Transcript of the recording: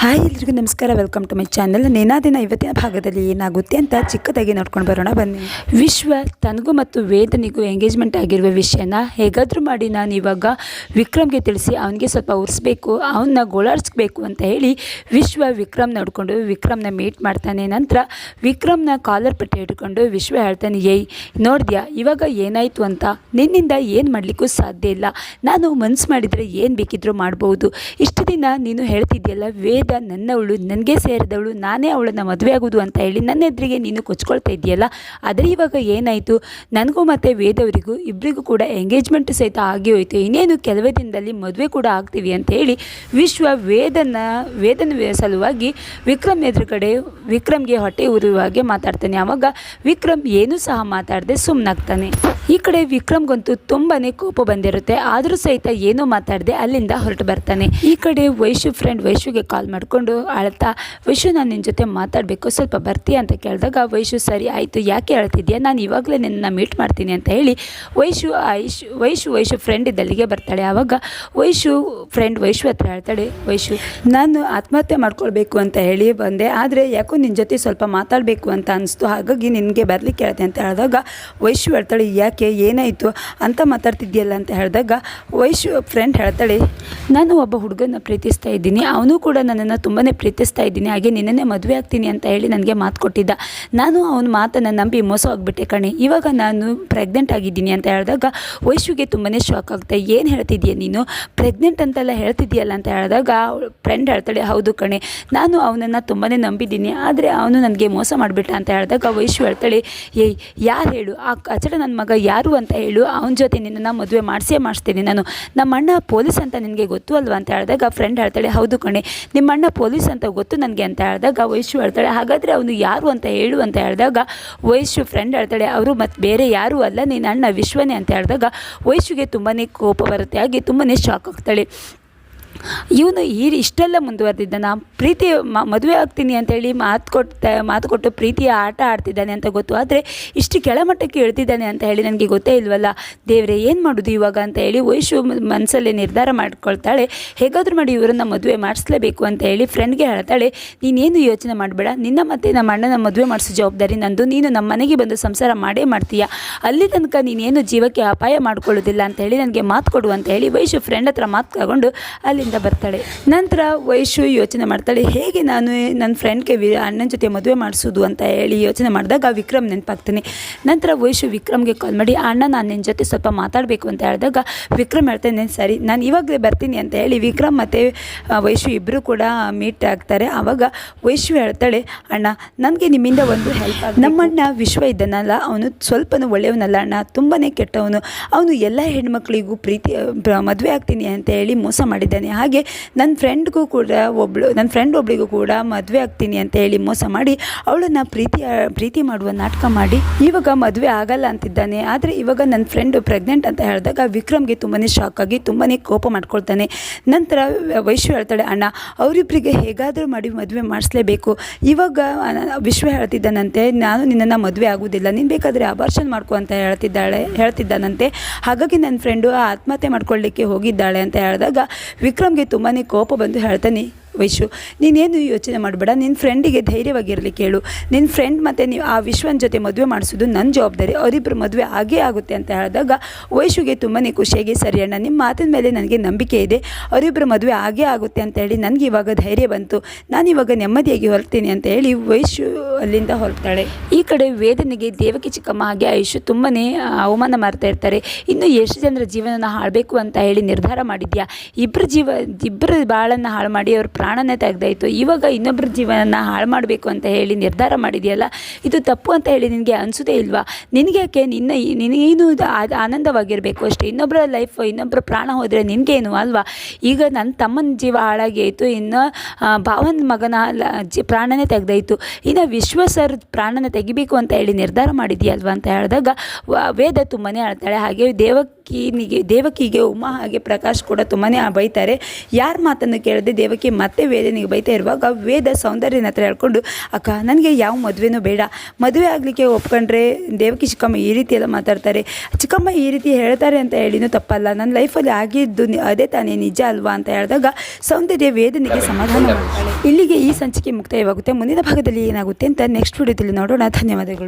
Hi ಎಲ್ರಿಗೂ ನಮಸ್ಕಾರ welcome to my channel ನೇನಾದಿನ ಇವತ್ತಿನ ಭಾಗದಲ್ಲಿ ಏನಾಗುತ್ತೆ ಅಂತ ಚಿಕ್ಕದಾಗಿ ನೋಡ್ಕೊಂಡು ಬರೋಣ, ಬನ್ನಿ. ವಿಶ್ವ ತನಗೂ ಮತ್ತು ವೇದನಿಗೂ ಎಂಗೇಜ್ಮೆಂಟ್ ಆಗಿರುವ ವಿಷಯನ ಹೇಗಾದರೂ ಮಾಡಿ ನಾನು ಇವಾಗ ವಿಕ್ರಮ್ಗೆ ತಿಳಿಸಿ ಅವನಿಗೆ ಸ್ವಲ್ಪ ಉರಿಸ್ಬೇಕು ಅವನ್ನ ಗೋಳಾಡಿಸ್ಬೇಕು ಅಂತ ಹೇಳಿ ವಿಶ್ವ ವಿಕ್ರಮ್ ನೋಡಿಕೊಂಡು ವಿಕ್ರಮ್ನ ಮೀಟ್ ಮಾಡ್ತಾನೆ. ನಂತರ ವಿಕ್ರಮ್ನ ಕಾಲರ್ ಪಟ್ಟಿ ಹಿಡ್ಕೊಂಡು ವಿಶ್ವ ಹೇಳ್ತಾನೆ, ಏಯ್, ನೋಡಿದ್ಯಾ, ಇವಾಗ ಏನಾಯಿತು ಅಂತ? ನಿನ್ನಿಂದ ಏನು ಮಾಡಲಿಕ್ಕೂ ಸಾಧ್ಯ ಇಲ್ಲ. ನಾನು ಮನ್ಸು ಮಾಡಿದರೆ ಏನು ಬೇಕಿದ್ರೂ ಮಾಡ್ಬೋದು. ಇಷ್ಟು ದಿನ ನೀನು ಹೇಳ್ತಿದ್ಯಲ್ಲ, ವೇದ ನನ್ನವಳು, ನನಗೆ ಸೇರಿದವಳು, ನಾನೇ ಅವಳನ್ನು ಮದುವೆ ಆಗೋದು ಅಂತ ಹೇಳಿ ನನ್ನ ಎದುರಿಗೆ ನೀನು ಕೊಚ್ಕೊಳ್ತಾ ಇದೆಯಲ್ಲ ಆದರೆ ಇವಾಗ ಏನಾಯಿತು? ನನಗೂ ಮತ್ತು ವೇದವರಿಗೂ ಇಬ್ಬರಿಗೂ ಕೂಡ ಎಂಗೇಜ್ಮೆಂಟ್ ಸಹಿತ ಆಗಿ ಹೋಯಿತು. ಇನ್ನೇನು ಕೆಲವೇ ದಿನದಲ್ಲಿ ಮದುವೆ ಕೂಡ ಆಗ್ತೀವಿ ಅಂತ ಹೇಳಿ ವಿಶ್ವ ವೇದನ ವೇದನ ಸಲುವಾಗಿ ವಿಕ್ರಮ್ ಎದುರುಗಡೆ, ವಿಕ್ರಮ್ಗೆ ಹೊಟ್ಟೆ ಉರಿಯುವ ಹಾಗೆ ಮಾತಾಡ್ತಾನೆ. ಆವಾಗ ವಿಕ್ರಮ್ ಏನೂ ಸಹ ಮಾತಾಡದೆ ಸುಮ್ಮನಾಗ್ತಾನೆ ಈ ಕಡೆ ವಿಕ್ರಮ್ಗಂತೂ ತುಂಬಾ ಕೋಪ ಬಂದಿರುತ್ತೆ. ಆದರೂ ಸಹಿತ ಏನೂ ಮಾತಾಡದೆ ಅಲ್ಲಿಂದ ಹೊರಟು ಬರ್ತಾನೆ. ಈ ಕಡೆ ವೈಶು ಫ್ರೆಂಡ್ ವೈಶುಗೆ ಕಾಲ್ ಮಾಡಿಕೊಂಡು ಅಳ್ತಾ ವೈಶು, ನಾನು ನಿನ್ನ ಜೊತೆ ಮಾತಾಡಬೇಕು, ಸ್ವಲ್ಪ ಬರ್ತೀಯ ಅಂತ ಕೇಳಿದಾಗ, ವೈಶು, ಸರಿ ಆಯಿತು, ಯಾಕೆ ಹೇಳ್ತಿದ್ಯಾ ನಾನು ಇವಾಗಲೇ ನಿನ್ನ ಮೀಟ್ ಮಾಡ್ತೀನಿ ಅಂತ ಹೇಳಿ, ವೈಶು ಐಶ್ ವೈಶು ವೈಶು ಫ್ರೆಂಡ್ ಇದ್ದಲ್ಲಿಗೆ ಬರ್ತಾಳೆ. ಆವಾಗ ವೈಶು ಫ್ರೆಂಡ್ ವೈಶು ಹತ್ರ ಹೇಳ್ತಾಳೆ, ವೈಶು, ನಾನು ಆತ್ಮಹತ್ಯೆ ಮಾಡ್ಕೊಳ್ಬೇಕು ಅಂತ ಹೇಳಿ ಬಂದೆ. ಆದರೆ ಯಾಕೋ ನಿನ್ನ ಜೊತೆ ಸ್ವಲ್ಪ ಮಾತಾಡಬೇಕು ಅಂತ ಅನಿಸ್ತು. ಹಾಗಾಗಿ ನಿನಗೆ ಬರ್ಲಿಕ್ಕೆ ಹೇಳ್ತೆ ಅಂತ ಹೇಳಿದಾಗ, ವೈಶು ಹೇಳ್ತಾಳೆ, ಯಾಕೆ? ಏನಾಯಿತು? ಅಂತ ಮಾತಾಡ್ತಿದ್ಯಲ್ಲ ಅಂತ ಹೇಳಿದಾಗ, ವೈಶು ಫ್ರೆಂಡ್ ಹೇಳ್ತಾಳೆ, ನಾನು ಒಬ್ಬ ಹುಡುಗನ ಪ್ರೀತಿಸ್ತಾ ಇದ್ದೀನಿ. ಅವನು ಕೂಡ ನನ್ನನ್ನು ತುಂಬಾ ಪ್ರೀತಿಸ್ತಾ ಇದ್ದೀನಿ. ಹಾಗೆ ನಿನ್ನನ್ನೇ ಮದುವೆ ಆಗ್ತೀನಿ ಅಂತ ಹೇಳಿ ನನಗೆ ಮಾತು ಕೊಟ್ಟಿದ್ದ. ನಾನು ಅವನ ಮಾತನ್ನು ನಂಬಿ ಮೋಸ ಹೋಗ್ಬಿಟ್ಟೆ ಕಣೆ. ಇವಾಗ ನಾನು ಪ್ರೆಗ್ನೆಂಟ್ ಆಗಿದ್ದೀನಿ ಅಂತ ಹೇಳಿದಾಗ ವೈಶುಗೆ ತುಂಬಾ ಶಾಕ್ ಆಗ್ತಾ, ಏನು ಹೇಳ್ತಿದ್ದೀಯ ನೀನು? ಪ್ರೆಗ್ನೆಂಟ್ ಅಂತೆಲ್ಲ ಹೇಳ್ತಿದ್ದೀಯಲ್ಲ ಅಂತ ಹೇಳಿದಾಗ ಫ್ರೆಂಡ್ ಹೇಳ್ತಾಳೆ, ಹೌದು ಕಣೆ. ನಾನು ಅವನನ್ನು ತುಂಬಾ ನಂಬಿದ್ದೀನಿ. ಆದರೆ ಅವನು ನನಗೆ ಮೋಸ ಮಾಡಿಬಿಟ್ಟ ಅಂತ ಹೇಳಿದಾಗ ವೈಶು ಹೇಳ್ತಾಳೆ, ಏಯ್, ಯಾರು ಹೇಳು? ಆ ಕಚಡ ನನ್ನ ಮಗ ಯಾರು ಅಂತ ಹೇಳು. ಅವನ ಜೊತೆ ನಿನ್ನನ್ನು ಮದುವೆ ಮಾಡಿಸೇ ಮಾಡಿಸ್ತೀನಿ ನಾನು. ನಮ್ಮ ಅಣ್ಣ ಪೊಲೀಸ್ ಅಂತ ನಿನಗೆ ಗೊತ್ತು ಅಲ್ವಾ? ಅಂತ ಹೇಳಿದಾಗ ಫ್ರೆಂಡ್ ಹೇಳ್ತಾಳೆ, ಹೌದು ಕಣೆ. ನಿಮ್ಮ ಅಣ್ಣ ಪೊಲೀಸ್ ಅಂತ ಗೊತ್ತು ನನಗೆ ಅಂತ ಹೇಳಿದಾಗ ವೈಶು ಹೇಳ್ತಾಳೆ, ಹಾಗಾದರೆ ಅವನು ಯಾರು ಅಂತ ಹೇಳು ಅಂತ ಹೇಳಿದಾಗ ವೈಶು ಫ್ರೆಂಡ್ ಹೇಳ್ತಾಳೆ, ಅವರು ಮತ್ತು ಬೇರೆ ಯಾರೂ ಅಲ್ಲ, ನೀನು ಅಣ್ಣ ವಿಶ್ವನೇ ಅಂತ ಹೇಳಿದಾಗ ವೈಶುಗೆ ತುಂಬಾ ಕೋಪ ಬರುತ್ತೆ ಆಗಿ ತುಂಬಾ ಶಾಕ್ ಆಗ್ತಾಳೆ. ಇವನು ಈ ಇಷ್ಟೆಲ್ಲ ಮುಂದುವರೆದಿದ್ದಾನ. ಪ್ರೀತಿ ಮದುವೆ ಆಗ್ತೀನಿ ಅಂತೇಳಿ ಮಾತು ಕೊಡ್ತಾ, ಮಾತು ಕೊಟ್ಟು ಪ್ರೀತಿಯ ಆಟ ಆಡ್ತಿದ್ದಾನೆ ಅಂತ ಗೊತ್ತು. ಆದರೆ ಇಷ್ಟು ಕೆಳಮಟ್ಟಕ್ಕೆ ಇಳ್ತಿದ್ದಾನೆ ಅಂತ ಹೇಳಿ ನನಗೆ ಗೊತ್ತೇ ಇಲ್ವಲ್ಲ. ದೇವರೇ, ಏನು ಮಾಡೋದು ಇವಾಗ ಅಂತ ಹೇಳಿ ವಯಸ್ಸು ಮನಸ್ಸಲ್ಲಿ ನಿರ್ಧಾರ ಮಾಡ್ಕೊಳ್ತಾಳೆ. ಹೇಗಾದರೂ ಮಾಡಿ ಇವರನ್ನು ಮದುವೆ ಮಾಡಿಸ್ಲೇಬೇಕು ಅಂತ ಹೇಳಿ ಫ್ರೆಂಡ್ಗೆ ಹೇಳ್ತಾಳೆ, ನೀನೇನು ಯೋಚನೆ ಮಾಡಬೇಡ. ನಿನ್ನ ಮತ್ತೆ ನಮ್ಮ ಅಣ್ಣನ ಮದುವೆ ಮಾಡಿಸೋ ಜವಾಬ್ದಾರಿ ನಂದು. ನೀನು ನಮ್ಮ ಮನೆಗೆ ಬಂದು ಸಂಸಾರ ಮಾಡೇ ಮಾಡ್ತೀಯ. ಅಲ್ಲಿ ತನಕ ನೀನೇನು ಜೀವಕ್ಕೆ ಅಪಾಯ ಮಾಡ್ಕೊಳ್ಳೋದಿಲ್ಲ ಅಂತ ಹೇಳಿ ನನಗೆ ಮಾತು ಕೊಡು ಅಂತ ಹೇಳಿ ವಯಸ್ಸು ಫ್ರೆಂಡ್ ಹತ್ರ ಮಾತು ತಗೊಂಡು ಅಲ್ಲಿಂದ ಬರ್ತಾಳೆ. ನಂತರ ವೈಶು ಯೋಚನೆ ಮಾಡ್ತಾಳೆ, ಹೇಗೆ ನಾನು ನನ್ನ ಫ್ರೆಂಡ್ಗೆ ವಿ, ಅಣ್ಣನ ಜೊತೆ ಮದುವೆ ಮಾಡಿಸೋದು? ಅಂತ ಹೇಳಿ ಯೋಚನೆ ಮಾಡಿದಾಗ ವಿಕ್ರಮ್ ನೆನಪಾಗ್ತಾನೆ. ನಂತರ ವೈಶು ವಿಕ್ರಮ್ಗೆ ಕಾಲ್ ಮಾಡಿ, ಅಣ್ಣ, ನಾನು ನಿನ್ನ ಜೊತೆ ಸ್ವಲ್ಪ ಮಾತಾಡಬೇಕು ಅಂತ ಹೇಳಿದಾಗ ವಿಕ್ರಮ್ ಹೇಳ್ತಾನೆ ಸರಿ, ನಾನು ಇವಾಗಲೇ ಬರ್ತೀನಿ ಅಂತ ಹೇಳಿ ವಿಕ್ರಮ್ ಮತ್ತು ವೈಶು ಇಬ್ಬರು ಕೂಡ ಮೀಟ್ ಆಗ್ತಾರೆ. ಆವಾಗ ವೈಶು ಹೇಳ್ತಾಳೆ, ಅಣ್ಣ, ನನಗೆ ನಿಮ್ಮಿಂದ ಒಂದು ಹೆಲ್ಪ್ ಆಗ ನಮ್ಮಣ್ಣ ವಿಶ್ವ ಇದ್ದಾನಲ್ಲ, ಅವನು ಸ್ವಲ್ಪನೂ ಒಳ್ಳೆಯವನಲ್ಲ ಅಣ್ಣ ತುಂಬಾ ಕೆಟ್ಟವನು. ಅವನು ಎಲ್ಲ ಹೆಣ್ಮಕ್ಳಿಗೂ ಪ್ರೀತಿ ಮದುವೆ ಆಗ್ತೀನಿ ಅಂತ ಹೇಳಿ ಮೋಸ ಮಾಡಿದ್ದಾನೆ. ಹಾಗೆ ನನ್ನ ಫ್ರೆಂಡ್ಗೂ ಕೂಡ ಒಬ್ಳು ನನ್ನ ಫ್ರೆಂಡ್ ಒಬ್ಳಿಗೂ ಕೂಡ ಮದುವೆ ಆಗ್ತೀನಿ ಅಂತ ಹೇಳಿ ಮೋಸ ಮಾಡಿ ಅವಳನ್ನು ಪ್ರೀತಿ ಪ್ರೀತಿ ಮಾಡುವ ನಾಟಕ ಮಾಡಿ ಇವಾಗ ಮದುವೆ ಆಗಲ್ಲ ಅಂತಿದ್ದಾನೆ. ಆದರೆ ಇವಾಗ ನನ್ನ ಫ್ರೆಂಡ್ ಪ್ರೆಗ್ನೆಂಟ್ ಅಂತ ಹೇಳಿದಾಗ ವಿಕ್ರಮ್ಗೆ ತುಂಬಾ ಶಾಕ್ ಆಗಿ ತುಂಬಾ ಕೋಪ ಮಾಡ್ಕೊಳ್ತಾನೆ. ನಂತರ ವೈಶ್ವ ಹೇಳ್ತಾಳೆ, ಅಣ್ಣ ಅವರಿಬ್ಬರಿಗೆ ಹೇಗಾದರೂ ಮಾಡಿ ಮದುವೆ ಮಾಡಿಸ್ಲೇಬೇಕು. ಇವಾಗ ವಿಶ್ವ ಹೇಳ್ತಿದ್ದಾನಂತೆ, ನಾನು ನಿನ್ನನ್ನು ಮದುವೆ ಆಗೋದಿಲ್ಲ. ನೀನು ಬೇಕಾದರೆ ಅಬಾರ್ಷನ್ ಮಾಡ್ಕೊ ಅಂತ ಹೇಳ್ತಿದ್ದಾಳೆ, ಹೇಳ್ತಿದ್ದಾನಂತೆ. ಹಾಗಾಗಿ ನನ್ನ ಫ್ರೆಂಡು ಆತ್ಮಹತ್ಯೆ ಮಾಡ್ಕೊಳ್ಳಿಕ್ಕೆ ಹೋಗಿದ್ದಾಳೆ ಅಂತ ಹೇಳಿದಾಗ ವಿಕ್ರಮ್ಗೆ ತುಂಬಾ ಕೋಪ ಬಂದು ಹೇಳ್ತಾನೆ ವೈಶು, ನೀನೇನು ಯೋಚನೆ ಮಾಡಬೇಡ ನಿನ್ನ ಫ್ರೆಂಡಿಗೆ ಧೈರ್ಯವಾಗಿರಲಿ ಕೇಳು. ನಿನ್ನ ಫ್ರೆಂಡ್ ಮತ್ತು ನೀವು ಆ ವಿಶ್ವನ ಜೊತೆ ಮದುವೆ ಮಾಡಿಸೋದು ನನ್ನ ಜವಾಬ್ದಾರಿ ಅವರಿಬ್ಬರು ಮದುವೆ ಆಗೇ ಆಗುತ್ತೆ ಅಂತ ಹೇಳಿದಾಗ ವಯಸ್ಸುಗೆ ತುಂಬಾ ಖುಷಿಯಾಗಿ, ಸರಿ ಅಣ್ಣ ನಿಮ್ಮ ಮಾತಿನ ಮೇಲೆ ನನಗೆ ನಂಬಿಕೆ ಇದೆ ಅವರಿಬ್ಬರು ಮದುವೆ ಆಗೇ ಆಗುತ್ತೆ ಅಂತ ಹೇಳಿ ನನಗೆ ಇವಾಗ ಧೈರ್ಯ ಬಂತು. ನಾನು ಇವಾಗ ನೆಮ್ಮದಿಯಾಗಿ ಹೊರಡ್ತೀನಿ ಅಂತ ಹೇಳಿ ವಯಸ್ಸು ಅಲ್ಲಿಂದ ಹೊರಡ್ತಾಳೆ. ಈ ಕಡೆ ವೇದನೆಗೆ ದೇವಕಿ ಚಿಕ್ಕಮ್ಮ ಹಾಗೆ ಆಯುಷು ತುಂಬಾ ಅವಮಾನ ಮಾಡ್ತಾ ಇರ್ತಾರೆ. ಇನ್ನು ಎಷ್ಟು ಜನರ ಜೀವನನ ಹಾಳಬೇಕು ಅಂತ ಹೇಳಿ ನಿರ್ಧಾರ ಮಾಡಿದ್ಯಾ? ಇಬ್ಬರ ಜೀವ ಇಬ್ಬರ ಬಾಳನ್ನು ಹಾಳು ಮಾಡಿ ಅವ್ರ ಪ್ರಾಣನೇ ತೆಗೆದಾಯಿತು. ಇವಾಗ ಇನ್ನೊಬ್ಬರ ಜೀವನ ಹಾಳು ಮಾಡಬೇಕು ಅಂತ ಹೇಳಿ ನಿರ್ಧಾರ ಮಾಡಿದೆಯಲ್ಲ, ಇದು ತಪ್ಪು ಅಂತ ಹೇಳಿ ನಿನಗೆ ಅನಿಸೋದೇ ಇಲ್ವಾ? ನಿನಗೆ ಯಾಕೆ ನಿನ್ನ ನಿನಗೇನು ಆನಂದವಾಗಿರಬೇಕು ಅಷ್ಟೇ? ಇನ್ನೊಬ್ಬರ ಲೈಫ್ ಇನ್ನೊಬ್ಬರ ಪ್ರಾಣ ಹೋದರೆ ನಿನಗೇನು ಅಲ್ವಾ? ಈಗ ನನ್ನ ತಮ್ಮನ ಜೀವ ಹಾಳಾಗಿ ಆಯಿತು, ಇನ್ನು ಭಾವನ ಮಗನ ಜಿ, ಪ್ರಾಣನೇ ತೆಗೆದಾಯಿತು. ಇನ್ನು ವಿಶ್ವ ಸರ್ ಪ್ರಾಣನ ತೆಗಿಬೇಕು ಅಂತ ಹೇಳಿ ನಿರ್ಧಾರ ಮಾಡಿದೆಯಲ್ವಾ ಅಂತ ಹೇಳಿದಾಗ ವೇದ ತುಂಬನೇ ಹೇಳ್ತಾಳೆ ಹಾಗೆ ದೇವ ದೇವಕಿನಿಗೆ, ದೇವಕಿಗೆ ಉಮಾ ಹಾಗೆ ಪ್ರಕಾಶ್ ಕೂಡ ತುಂಬಾ ಬೈತಾರೆ. ಯಾರ ಮಾತನ್ನು ಕೇಳದೆ ದೇವಕಿ ಮತ್ತೆ ವೇದನಿಗೆ ಬೈತಾ ಇರುವಾಗ ವೇದ ಸೌಂದರ್ಯನ ಹತ್ರ ಹೇಳ್ಕೊಂಡು, ಅಕ್ಕ, ನನಗೆ ಯಾವ ಮದುವೆನೂ ಬೇಡ. ಮದುವೆ ಆಗಲಿಕ್ಕೆ ಒಪ್ಕೊಂಡ್ರೆ ದೇವಕಿ ಚಿಕ್ಕಮ್ಮ ಈ ರೀತಿ ಎಲ್ಲ ಮಾತಾಡ್ತಾರೆ. ಚಿಕ್ಕಮ್ಮ ಈ ರೀತಿ ಹೇಳ್ತಾರೆ ಅಂತ ಹೇಳಿನೂ ತಪ್ಪಲ್ಲ. ನನ್ನ ಲೈಫಲ್ಲಿ ಆಗಿದ್ದು ಅದೇ ತಾನೇ ನಿಜ ಅಲ್ವಾ? ಅಂತ ಹೇಳಿದಾಗ ಸೌಂದರ್ಯ ವೇದನೆಗೆ ಸಮಾಧಾನ ಇಲ್ಲಿಗೆ ಈ ಸಂಚಿಕೆ ಮುಕ್ತಾಯವಾಗುತ್ತೆ. ಮುಂದಿನ ಭಾಗದಲ್ಲಿ ಏನಾಗುತ್ತೆ ಅಂತ ನೆಕ್ಸ್ಟ್ ವಿಡಿಯೋದಲ್ಲಿ ನೋಡೋಣ. ಧನ್ಯವಾದಗಳು.